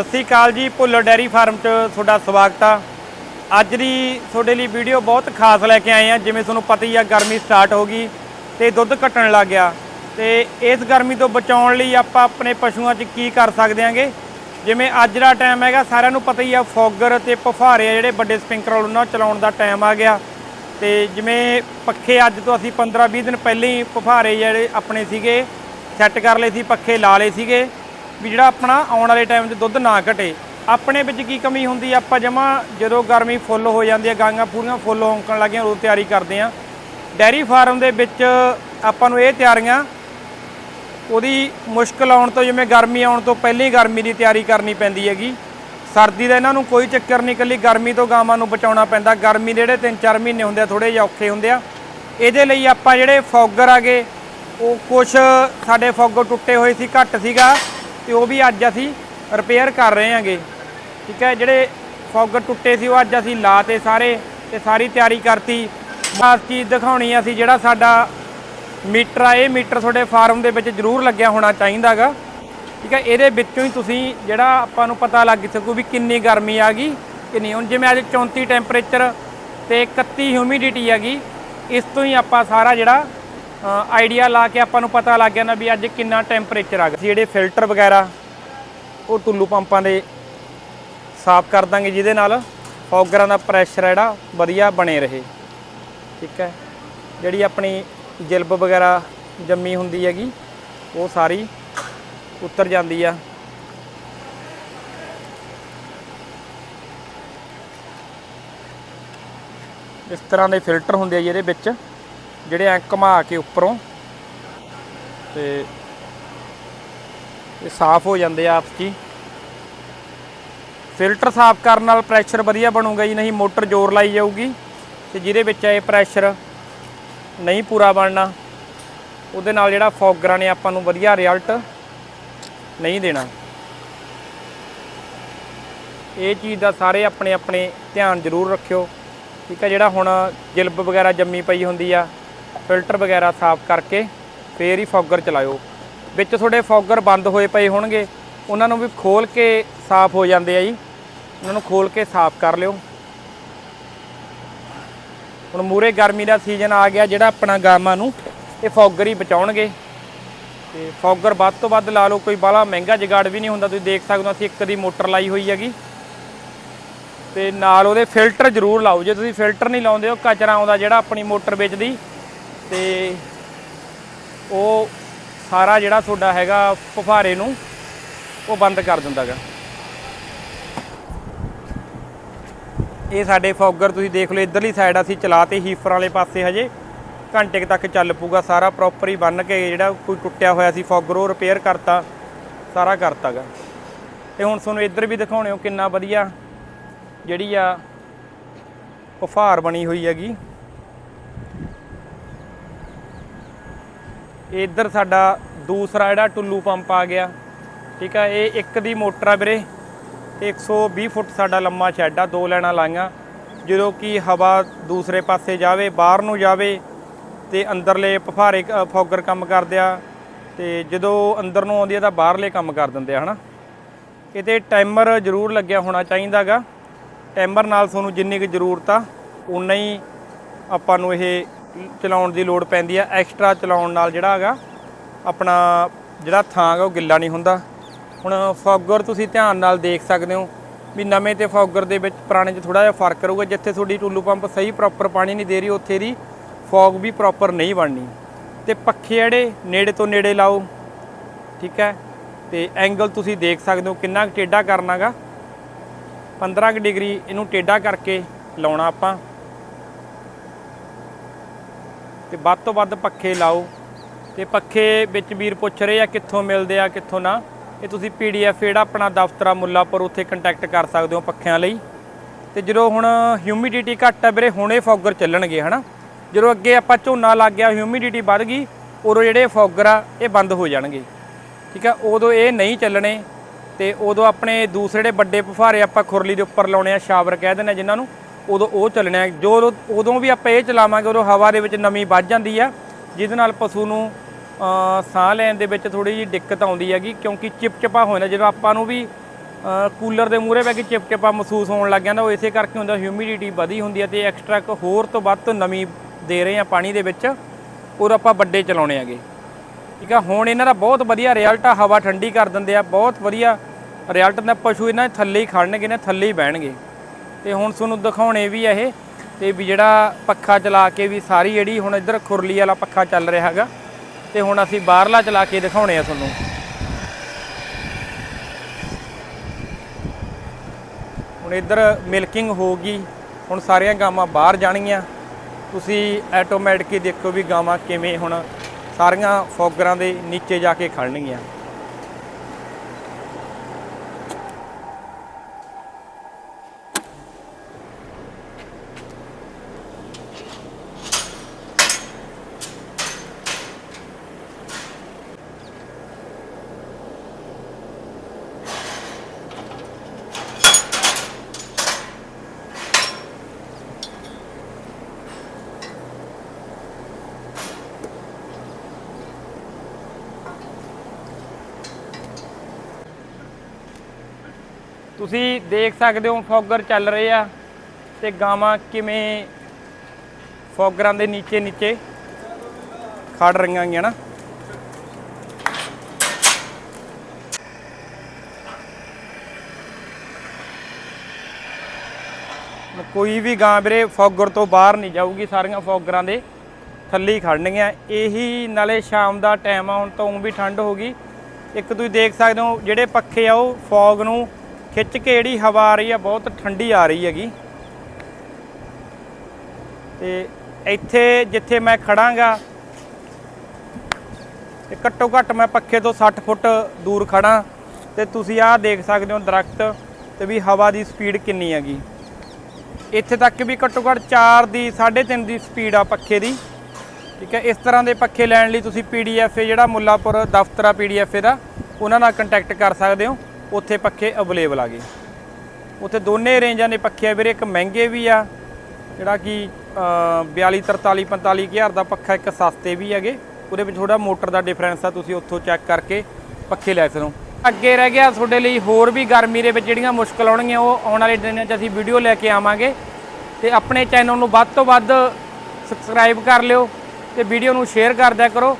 ਸਤਿ ਸ੍ਰੀ ਅਕਾਲ ਜੀ, Bhullar dairy farm 'ਚ ਤੁਹਾਡਾ ਸਵਾਗਤ ਆ। ਅੱਜ ਦੀ ਤੁਹਾਡੇ ਲਈ ਵੀਡੀਓ ਬਹੁਤ ਖਾਸ ਲੈ ਕੇ ਆਏ ਆ, ਜਿਵੇਂ ਤੁਹਾਨੂੰ ਪਤਾ ਹੀ ਆ ਗਰਮੀ ਸਟਾਰਟ ਹੋ ਗਈ ਤੇ ਦੁੱਧ ਘਟਣ ਲੱਗ ਗਿਆ। ਤੇ ਇਸ ਗਰਮੀ ਤੋਂ ਬਚਾਉਣ ਲਈ ਆਪਾਂ ਆਪਣੇ ਪਸ਼ੂਆਂ 'ਚ ਕੀ ਕਰ ਸਕਦੇ ਆਂਗੇ? ਜਿਵੇਂ ਅੱਜ ਦਾ ਟਾਈਮ ਹੈਗਾ, ਸਾਰਿਆਂ ਨੂੰ ਪਤਾ ਹੀ ਆ, ਫੋਗਰ ਤੇ ਪਫਾਰੇ ਆ ਜਿਹੜੇ ਵੱਡੇ ਸਪਿੰਕਰ ਉਹਨਾਂ ਚਲਾਉਣ ਦਾ ਟਾਈਮ ਆ ਗਿਆ। ਤੇ ਜਿਵੇਂ ਪੱਖੇ ਅੱਜ ਤੋਂ ਅਸੀਂ 15-20 ਦਿਨ ਪਹਿਲਾਂ ਹੀ ਪਫਾਰੇ ਜਿਹੜੇ ਆਪਣੇ ਸੀਗੇ, ਸੈੱਟ ਕਰ ਲਏ ਸੀ, ਪੱਖੇ ਲਾ ਲਏ ਸੀਗੇ। ਵੀ ਜਿਹੜਾ ਆਪਣਾ ਆਉਣ ਵਾਲੇ ਟਾਈਮ 'ਚ ਦੁੱਧ ਨਾ ਘਟੇ। ਆਪਣੇ ਵਿੱਚ ਕੀ ਕਮੀ ਹੁੰਦੀ ਆ, ਆਪਾਂ ਜਮਾ ਜਦੋਂ ਗਰਮੀ ਫੁੱਲ ਹੋ ਜਾਂਦੀ ਹੈ ਗਾਂਗਾ ਪੂਰੀਆਂ ਫੁੱਲ ਹੋਂਕਣ ਲੱਗੀਆਂ ਉਹ ਤਿਆਰੀ ਕਰਦੇ ਆ। ਡੈਰੀ ਫਾਰਮ ਦੇ ਵਿੱਚ ਆਪਾਂ ਨੂੰ ਇਹ ਤਿਆਰੀਆਂ ਉਹਦੀ ਮੁਸ਼ਕਲ ਆਉਣ ਤੋਂ ਜਿਵੇਂ ਗਰਮੀ ਆਉਣ ਤੋਂ ਪਹਿਲਾਂ ਹੀ ਗਰਮੀ ਦੀ ਤਿਆਰੀ ਕਰਨੀ ਪੈਂਦੀ ਹੈਗੀ। ਸਰਦੀ ਦਾ ਇਹਨਾਂ ਨੂੰ ਕੋਈ ਚੱਕਰ ਨਹੀਂ ਇਕੱਲੀ ਗਰਮੀ ਤੋਂ ਗਾਵਾਂ ਨੂੰ ਬਚਾਉਣਾ ਪੈਂਦਾ। ਗਰਮੀ ਦੇ ਜਿਹੜੇ 3-4 ਮਹੀਨੇ ਹੁੰਦੇ ਆ ਥੋੜੇ ਜਿਹਾ ਔਖੇ ਹੁੰਦੇ ਆ। ਇਹਦੇ ਲਈ ਆਪਾਂ ਜਿਹੜੇ ਫੌਗਰ ਆਗੇ ਉਹ ਕੁਝ ਸਾਡੇ ਫੌਗਰ ਟੁੱਟੇ ਹੋਏ ਸੀ ਘੱਟ ਸੀਗਾ। ਤੇ ਉਹ ਵੀ ਅੱਜ ਅਸੀਂ ਰਿਪੇਅਰ ਕਰ ਰਹੇ ਹਾਂਗੇ। ਠੀਕ ਹੈ, ਜਿਹੜੇ ਫੌਗਰ ਟੁੱਟੇ ਸੀ ਉਹ ਅੱਜ ਅਸੀਂ ਲਾਤੇ ਸਾਰੇ ਤੇ ਸਾਰੀ ਤਿਆਰੀ ਕਰਤੀ। ਬਾਸ ਚੀਜ਼ ਦਿਖਾਉਣੀ ਅਸੀਂ, ਜਿਹੜਾ ਸਾਡਾ ਮੀਟਰ ਆ, ਇਹ ਮੀਟਰ ਤੁਹਾਡੇ ਫਾਰਮ ਦੇ ਵਿੱਚ ਜ਼ਰੂਰ ਲੱਗਿਆ ਹੋਣਾ ਚਾਹੀਦਾਗਾ। ਠੀਕ ਹੈ, ਇਹਦੇ ਵਿੱਚੋਂ ਹੀ ਤੁਸੀਂ ਜਿਹੜਾ ਆਪਾਂ ਨੂੰ ਪਤਾ ਲੱਗ ਸਕੂ ਵੀ ਕਿੰਨੀ ਗਰਮੀ ਆ ਗਈ, ਕਿੰਨੀ। ਹੁਣ ਜਿਵੇਂ ਅੱਜ 34 ਟੈਂਪਰੇਚਰ ਤੇ 31 ਹਿਊਮਿਡਿਟੀ ਹੈਗੀ, ਇਸ ਤੋਂ ਹੀ ਆਪਾਂ ਸਾਰਾ ਜਿਹੜਾ ਆਈਡੀਆ ਲਾ ਕੇ ਆਪਾਂ ਨੂੰ ਪਤਾ ਲੱਗ ਗਿਆ ਨਾ ਵੀ ਅੱਜ ਕਿੰਨਾ ਟੈਂਪਰੇਚਰ ਆ ਗਿਆ। ਜਿਹੜੇ ਫਿਲਟਰ ਵਗੈਰਾ, ਉਹ ਟੁੱਲੂ ਪੰਪਾਂ ਦੇ ਸਾਫ਼ ਕਰ ਦਾਂਗੇ ਜਿਹਦੇ ਨਾਲ ਫੌਗਰਾਂ ਦਾ ਪ੍ਰੈਸ਼ਰ ਜਿਹੜਾ, ਵਧੀਆ ਬਣੇ ਰਹੇ। ਠੀਕ ਹੈ? ਜਿਹੜੀ ਆਪਣੀ ਜਿਲਬ ਵਗੈਰਾ ਜੰਮੀ ਹੁੰਦੀ ਹੈਗੀ, ਉਹ ਸਾਰੀ ਉਤਰ ਜਾਂਦੀ ਆ। ਇਸ ਤਰ੍ਹਾਂ ਦੇ ਫਿਲਟਰ ਹੁੰਦੇ ਆ ਜਿਹਦੇ ਵਿੱਚ। ਜਿਹੜੇ ਐ ਘੁਮਾ ਕੇ ਉੱਪਰੋਂ ਤੇ ਇਹ ਸਾਫ਼ ਹੋ ਜਾਂਦੇ ਆ ਆਪਸ 'ਚ ਹੀ। ਫਿਲਟਰ ਸਾਫ਼ ਕਰਨ ਨਾਲ ਪ੍ਰੈਸ਼ਰ ਵਧੀਆ ਬਣੂਗਾ ਜੀ, ਨਹੀਂ ਮੋਟਰ ਜ਼ੋਰ ਲਾਈ ਜਾਊਗੀ ਤੇ ਜਿਹਦੇ ਵਿੱਚ ਇਹ ਪ੍ਰੈਸ਼ਰ ਨਹੀਂ ਪੂਰਾ ਬਣਨਾ, ਉਹਦੇ ਨਾਲ ਜਿਹੜਾ ਫੌਗਰਾਂ ਨੇ ਆਪਾਂ ਨੂੰ ਵਧੀਆ ਰਿਜ਼ਲਟ ਨਹੀਂ ਦੇਣਾ। ਇਹ ਚੀਜ਼ ਦਾ ਸਾਰੇ ਆਪਣੇ ਆਪਣੇ ਧਿਆਨ ਜ਼ਰੂਰ ਰੱਖਿਓ। ਠੀਕ ਹੈ ਜਿਹੜਾ ਹੁਣ ਜਿਲਬ ਵਗੈਰਾ ਜੰਮੀ ਪਈ ਹੁੰਦੀ ਆ ਫਿਲਟਰ ਵਗੈਰਾ ਸਾਫ਼ ਕਰਕੇ ਫੇਰ ਹੀ ਫੌਗਰ ਚਲਾਇਓ। ਵਿੱਚ ਤੁਹਾਡੇ ਫੌਗਰ ਬੰਦ ਹੋਏ ਪਏ ਹੋਣਗੇ, ਉਹਨਾਂ ਨੂੰ ਵੀ ਖੋਲ ਕੇ ਸਾਫ਼ ਹੋ ਜਾਂਦੇ ਆ ਜੀ। ਉਹਨਾਂ ਨੂੰ ਖੋਲ ਕੇ ਸਾਫ਼ ਕਰ ਲਿਓ। ਹੁਣ ਮੂਰੇ ਗਰਮੀ ਦਾ ਸੀਜ਼ਨ ਆ ਗਿਆ, ਜਿਹੜਾ ਆਪਣਾ ਗਾਮਾਂ ਨੂੰ, ਇਹ ਫੌਗਰ ਹੀ ਬਚਾਉਣਗੇ। ਤੇ ਫੌਗਰ ਵੱਧ ਤੋਂ ਵੱਧ ਲਾ ਲਓ, ਕੋਈ ਬਾਹਲਾ ਮਹਿੰਗਾ ਜਗਾੜ ਵੀ ਨਹੀਂ ਹੁੰਦਾ, ਤੁਸੀਂ ਦੇਖ ਸਕਦੇ ਹੋ ਅਸੀਂ ਇੱਕ ਦੀ ਮੋਟਰ ਲਾਈ ਹੋਈ ਹੈਗੀ। ਤੇ ਨਾਲ ਉਹਦੇ ਫਿਲਟਰ ਜ਼ਰੂਰ ਲਾਓ, ਜੇ ਤੁਸੀਂ ਫਿਲਟਰ ਨਹੀਂ ਲਾਉਂਦੇ ਉਹ ਕਚਰਾ ਆਉਂਦਾ ਜਿਹੜਾ ਆਪਣੀ ਮੋਟਰ ਵਿੱਚ ਦੀ ਤੇ ਉਹ ਸਾਰਾ ਜਿਹੜਾ ਤੁਹਾਡਾ ਹੈਗਾ ਫੁਫਾਰੇ ਨੂੰ ਉਹ ਬੰਦ ਕਰ ਦਿੰਦਾਗਾ ਇਹ ਸਾਡੇ ਫੌਗਰ, ਤੁਸੀਂ ਦੇਖ ਲਓ, ਇਧਰਲੀ ਸਾਈਡ ਅਸੀਂ ਚਲਾਤੇ ਹੀਫਰ ਵਾਲੇ ਪਾਸੇ ਹਜੇ। ਘੰਟੇ ਕੁ ਤੱਕ ਚੱਲ ਪੂਗਾ ਸਾਰਾ ਪ੍ਰੋਪਰ ਹੀ ਬੰਨ ਕੇ ਜਿਹੜਾ ਕੋਈ ਟੁੱਟਿਆ ਹੋਇਆ ਸੀ ਫੌਗਰ, ਉਹ ਰਿਪੇਅਰ ਕਰਤਾ, ਸਾਰਾ ਕਰਤਾਗਾ ਤੇ ਹੁਣ ਤੁਹਾਨੂੰ ਇੱਧਰ ਵੀ ਦਿਖਾਉਣੇ ਹੋ ਕਿੰਨਾ ਵਧੀਆ ਜਿਹੜੀ ਆ ਫੁਫਾਰ ਬਣੀ ਹੋਈ ਹੈਗੀ। ਇੱਧਰ ਸਾਡਾ ਦੂਸਰਾ ਜਿਹੜਾ ਟੁੱਲੂ ਪੰਪ ਆ ਗਿਆ, ਠੀਕ ਆ, ਇਹ ਇੱਕ ਦੀ ਮੋਟਰ ਆ ਵੀਰੇ, ਤੇ 120 ਫੁੱਟ ਸਾਡਾ ਲੰਮਾ ਸ਼ੈੱਡ ਆ, ਦੋ ਲੈਣਾ ਲਾਈਆਂ, ਜਦੋਂ ਕਿ ਹਵਾ ਦੂਸਰੇ ਪਾਸੇ ਜਾਵੇ, ਬਾਹਰ ਨੂੰ ਜਾਵੇ, ਤੇ ਅੰਦਰਲੇ ਫੁਹਾਰੇ ਫੌਗਰ ਕੰਮ ਕਰਦੇ ਆ, ਤੇ ਜਦੋਂ ਅੰਦਰ ਨੂੰ ਆਉਂਦੀ ਆ ਤਾਂ ਬਾਹਰਲੇ ਕੰਮ ਕਰ ਦਿੰਦੇ ਆ, ਹਨਾ? ਕਿਤੇ ਟਾਈਮਰ ਜ਼ਰੂਰ ਲੱਗਿਆ ਹੋਣਾ ਚਾਹੀਦਾਗਾ, ਟਾਈਮਰ ਨਾਲ ਤੁਹਾਨੂੰ ਜਿੰਨੀ ਕੁ ਜ਼ਰੂਰਤ ਆ ਉਨਾ ਹੀ ਆਪਾਂ ਨੂੰ ਇਹ ਚਲਾਉਣ ਦੀ ਲੋੜ ਪੈਂਦੀ ਆ ਐਕਸਟਰਾ ਚਲਾਉਣ ਨਾਲ ਜਿਹੜਾ ਹੈਗਾ, ਆਪਣਾ ਜਿਹੜਾ ਥਾਂ ਹੈਗਾ ਉਹ ਗਿੱਲਾ ਨਹੀਂ ਹੁੰਦਾ। ਹੁਣ ਫੌਗਰ ਤੁਸੀਂ ਧਿਆਨ ਨਾਲ ਦੇਖ ਸਕਦੇ ਹੋ ਵੀ ਨਵੇਂ ਤੇ ਫੌਗਰ ਦੇ ਵਿੱਚ ਪੁਰਾਣੇ 'ਚ ਥੋੜਾ ਜਿਹਾ ਫ਼ਰਕ ਰਹੂਗਾ, ਜਿੱਥੇ ਤੁਹਾਡੀ ਟੁੱਲੂ ਪੰਪ ਸਹੀ ਪ੍ਰੋਪਰ ਪਾਣੀ ਨਹੀਂ ਦੇ ਰਹੀ, ਉੱਥੇ ਦੀ ਫੌਗ ਵੀ ਪ੍ਰੋਪਰ ਨਹੀਂ ਬਣਨੀ। ਤੇ ਪੱਖੇ ਜਿਹੜੇ, ਨੇੜੇ ਤੋਂ ਨੇੜੇ ਲਾਓ, ਠੀਕ ਹੈ? ਤੇ ਐਂਗਲ ਤੁਸੀਂ ਦੇਖ ਸਕਦੇ ਹੋ ਕਿੰਨਾ ਕੁ ਟੇਢਾ ਕਰਨਾਗਾ 15 ਕੁ ਡਿਗਰੀ ਇਹਨੂੰ ਟੇਢਾ ਕਰਕੇ ਲਾਉਣਾ ਆਪਾਂ। ਤੇ ਵੱਧ ਤੋਂ ਵੱਧ ਪੱਖੇ ਲਾਓ। ਤੇ ਪੱਖੇ ਵਿੱਚ ਵੀਰ ਪੁੱਛ ਰਹੇ ਆ ਕਿੱਥੋਂ ਮਿਲਦੇ ਆ, ਕਿੱਥੋਂ ਨਾ। ਇਹ ਤੁਸੀਂ ਪੀਡੀਐਫ ਜਿਹੜਾ ਆਪਣਾ ਦਫ਼ਤਰ ਆ ਮੁੱਲਾਪੁਰ, ਉੱਥੇ ਕੰਟੈਕਟ ਕਰ ਸਕਦੇ ਹੋ ਪੱਖਿਆਂ ਲਈ। ਤੇ ਜਦੋਂ ਹੁਣ ਹਿਊਮਿਡਿਟੀ ਘੱਟ ਆ ਵੀਰੇ, ਹੁਣੇ ਫੌਗਰ ਚੱਲਣਗੇ, ਹਨਾ। ਜਦੋਂ ਅੱਗੇ ਆਪਾਂ ਝੋਨਾ ਲੱਗ ਗਿਆ ਹਿਊਮਿਡਿਟੀ ਵੱਧ ਗਈ, ਉਦੋਂ ਜਿਹੜੇ ਫੌਗਰ ਆ, ਇਹ ਬੰਦ ਹੋ ਜਾਣਗੇ। ਠੀਕ ਆ, ਉਦੋਂ ਇਹ ਨਹੀਂ ਚੱਲਣੇ। ਤੇ ਉਦੋਂ ਆਪਣੇ ਦੂਸਰੇ ਜਿਹੜੇ ਵੱਡੇ ਫੁਹਾਰੇ ਆਪਾਂ ਖੁਰਲੀ ਦੇ ਉੱਪਰ ਲਾਉਣੇ ਆ, ਸ਼ਾਵਰ ਕਹਿ ਦਿੰਦੇ ਆ ਜਿਨ੍ਹਾਂ ਨੂੰ ਉਦੋਂ ਉਹ ਚੱਲਣੇ ਆ ਜੋ ਉਦੋਂ- ਉਦੋਂ ਵੀ ਆਪਾਂ ਇਹ ਚਲਾਵਾਂਗੇ, ਉਦੋਂ ਹਵਾ ਦੇ ਵਿੱਚ ਨਮੀ ਵੱਧ ਜਾਂਦੀ ਆ, ਜਿਹਦੇ ਨਾਲ ਪਸ਼ੂ ਨੂੰ ਸਾਹ ਲੈਣ ਦੇ ਵਿੱਚ ਥੋੜੀ ਜਿਹੀ ਦਿੱਕਤ ਆਉਂਦੀ ਹੈਗੀ, ਕਿਉਂਕਿ ਚਿਪਚਿਪਾ ਹੋ ਜਾਂਦਾ ਜਦੋਂ ਆਪਾਂ ਨੂੰ ਵੀ ਕੂਲਰ ਦੇ ਮੂਹਰੇ ਬੈ ਕੇ ਚਿਪਚਿਪਾ ਮਹਿਸੂਸ ਹੋਣ ਲੱਗ ਜਾਂਦਾ, ਉਹ ਇਸੇ ਕਰਕੇ ਹੁੰਦਾ ਹਿਊਮਿਡਿਟੀ ਵਧੀ ਹੁੰਦੀ ਹੈ ਤੇ ਐਕਸਟਰਾ ਇੱਕ ਹੋਰ ਤੋਂ ਵੱਧ ਤੋਂ ਨਮੀ ਦੇ ਰਹੇ ਆ ਪਾਣੀ ਦੇ ਵਿੱਚ, ਔਰ ਆਪਾਂ ਵੱਡੇ ਚਲਾਉਣੇ ਹੈਗੇ। ਠੀਕ ਆ, ਹੁਣ ਇਹਨਾਂ ਦਾ ਬਹੁਤ ਵਧੀਆ ਰਿਜ਼ਲਟ ਆ, ਹਵਾ ਠੰਡੀ ਕਰ ਦਿੰਦੇ ਆ, ਬਹੁਤ ਵਧੀਆ ਰਿਜ਼ਲਟ ਨੇ, ਪਸ਼ੂ ਇਹਨਾਂ ਥੱਲੇ ਹੀ ਖੜਨਗੇ ਨਾ ਥੱਲੇ ਹੀ ਬਹਿਣਗੇ। ਤੇ ਹੁਣ ਤੁਹਾਨੂੰ ਦਿਖਾਉਣੇ ਵੀ ਆ ਇਹ, ਤੇ ਵੀ ਜਿਹੜਾ ਪੱਖਾ ਚਲਾ ਕੇ ਵੀ ਸਾਰੀ ਜਿਹੜੀ ਹੁਣ ਇੱਧਰ ਖੁਰਲੀ ਵਾਲਾ ਪੱਖਾ ਚੱਲ ਰਿਹਾ ਹੈਗਾ, ਤੇ ਹੁਣ ਅਸੀਂ ਬਾਹਰਲਾ ਚਲਾ ਕੇ ਦਿਖਾਉਣੇ ਆ ਤੁਹਾਨੂੰ। ਹੁਣ ਇੱਧਰ ਮਿਲਕਿੰਗ ਹੋ ਗਈ, ਹੁਣ ਸਾਰੀਆਂ ਗਾਵਾਂ ਬਾਹਰ ਜਾਣਗੀਆਂ। ਤੁਸੀਂ ਆਟੋਮੈਟਿਕ ਹੀ ਦੇਖੋ ਵੀ ਗਾਵਾਂ ਕਿਵੇਂ ਹੁਣ ਸਾਰੀਆਂ ਫੋਗਰਾਂ ਦੇ ਨੀਚੇ ਜਾ ਕੇ ਖੜਨਗੀਆਂ ਤੁਸੀਂ ਦੇਖ ਸਕਦੇ ਹੋ ਫੌਗਰ ਚੱਲ ਰਹੇ ਆ ਤੇ ਗਾਵਾਂ ਕਿਵੇਂ ਫੌਗਰਾਂ ਦੇ ਨੀਚੇ ਨੀਚੇ ਖੜ ਰਹੀਆਂ ਗੀਆਂ ਨਾ। ਕੋਈ ਵੀ ਗਾਂ ਵੀਰੇ ਫੌਗਰ ਤੋਂ ਬਾਹਰ ਨਹੀਂ ਜਾਊਗੀ, ਸਾਰੀਆਂ ਫੋਗਰਾਂ ਦੇ ਥੱਲੇ ਹੀ ਖੜਨਗੀਆਂ ਇਹੀ ਨਾਲੇ ਸ਼ਾਮ ਦਾ ਟਾਈਮ ਆ, ਹੁਣ ਤਾਂ ਊਂ ਵੀ ਠੰਡ ਹੋ ਗਈ। ਇੱਕ ਤੁਸੀਂ ਦੇਖ ਸਕਦੇ ਹੋ, ਜਿਹੜੇ ਪੱਖੇ ਆ ਉਹ ਫੌਗ ਨੂੰ ਖਿੱਚ ਕੇ ਜਿਹੜੀ ਹਵਾ ਆ ਰਹੀ ਆ, ਬਹੁਤ ਠੰਡੀ ਆ ਰਹੀ ਹੈਗੀ। ਤੇ ਇੱਥੇ ਜਿੱਥੇ ਮੈਂ ਖੜਾਂਗਾ, ਤੇ ਘੱਟੋ ਘੱਟ ਮੈਂ ਪੱਖੇ ਤੋਂ 60 ਫੁੱਟ ਦੂਰ ਖੜਾ, ਤੇ ਤੁਸੀਂ ਆਹ ਦੇਖ ਸਕਦੇ ਹੋ ਦਰਖਤ ਤੇ ਵੀ ਹਵਾ ਦੀ ਸਪੀਡ ਕਿੰਨੀ ਹੈਗੀ। ਇੱਥੇ ਤੱਕ ਵੀ ਘੱਟੋ ਘੱਟ 4 ਦੀ 3.5 ਦੀ ਸਪੀਡ ਆ ਪੱਖੇ ਦੀ। ਠੀਕ ਹੈ, ਇਸ ਤਰ੍ਹਾਂ ਦੇ ਪੱਖੇ ਲੈਣ ਲਈ ਤੁਸੀਂ ਪੀਡੀਐਫ ਜਿਹੜਾ ਮੁੱਲਾਪੁਰ ਦਫ਼ਤਰ ਆ ਪੀਡੀਐਫ ਦਾ, ਉਹਨਾਂ ਨਾਲ ਕੰਟੈਕਟ ਕਰ ਸਕਦੇ ਹੋ। ਉੱਥੇ ਪੱਖੇ ਅਵੇਲੇਬਲ ਆ ਗਏ। ਉੱਥੇ ਦੋਨੇ ਰੇਂਜਾਂ ਦੇ ਪੱਖੇ ਆ ਵੀਰੇ ਇੱਕ ਮਹਿੰਗੇ ਵੀ ਆ ਜਿਹੜਾ ਕਿ ਅ, 42 43 45 ਹਜ਼ਾਰ ਦਾ ਪੱਖਾ ਇੱਕ ਸਸਤੇ ਵੀ ਹੈਗੇ। ਉਹਦੇ ਵਿੱਚ ਥੋੜਾ ਮੋਟਰ ਦਾ ਡਿਫਰੈਂਸ ਆ ਤੁਸੀਂ ਉੱਥੋਂ ਚੈੱਕ ਕਰਕੇ ਪੱਖੇ ਲੈ ਸਕੋ ਅੱਗੇ ਰਹਿ ਗਿਆ ਤੁਹਾਡੇ ਲਈ ਹੋਰ ਵੀ ਗਰਮੀ ਦੇ ਵਿੱਚ ਜਿਹੜੀਆਂ ਮੁਸ਼ਕਲ ਆਉਣਗੀਆਂ ਉਹ ਆਉਣ ਵਾਲੇ ਦਿਨਾਂ 'ਚ ਅਸੀਂ ਵੀਡੀਓ ਲੈ ਕੇ ਆਵਾਂਗੇ। ਤੇ ਆਪਣੇ ਚੈਨਲ ਨੂੰ ਵੱਧ ਤੋਂ ਵੱਧ ਸਬਸਕ੍ਰਾਈਬ ਕਰ ਲਿਓ ਤੇ ਵੀਡੀਓ ਨੂੰ ਸ਼ੇਅਰ ਕਰ ਦਿਆ ਕਰੋ।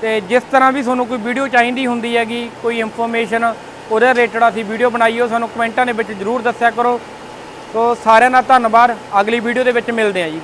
ਤੇ ਜਿਸ ਤਰ੍ਹਾਂ ਵੀ ਤੁਹਾਨੂੰ ਕੋਈ ਵੀਡੀਓ ਚਾਹੀਦੀ ਹੁੰਦੀ ਹੈਗੀ ਕੋਈ ਇਨਫੋਰਮੇਸ਼ਨ ਉਹਦੇ ਰਿਲੇਟਡ ਅਸੀਂ ਵੀਡੀਓ ਬਣਾਈਓ ਸਾਨੂੰ ਕਮੈਂਟਾਂ ਦੇ ਵਿੱਚ ਜਰੂਰ ਦੱਸਿਆ ਕਰੋ। ਸੋ ਸਾਰਿਆਂ ਦਾ ਧੰਨਵਾਦ। ਅਗਲੀ ਵੀਡੀਓ ਦੇ ਵਿੱਚ ਮਿਲਦੇ ਹਾਂ ਜੀ।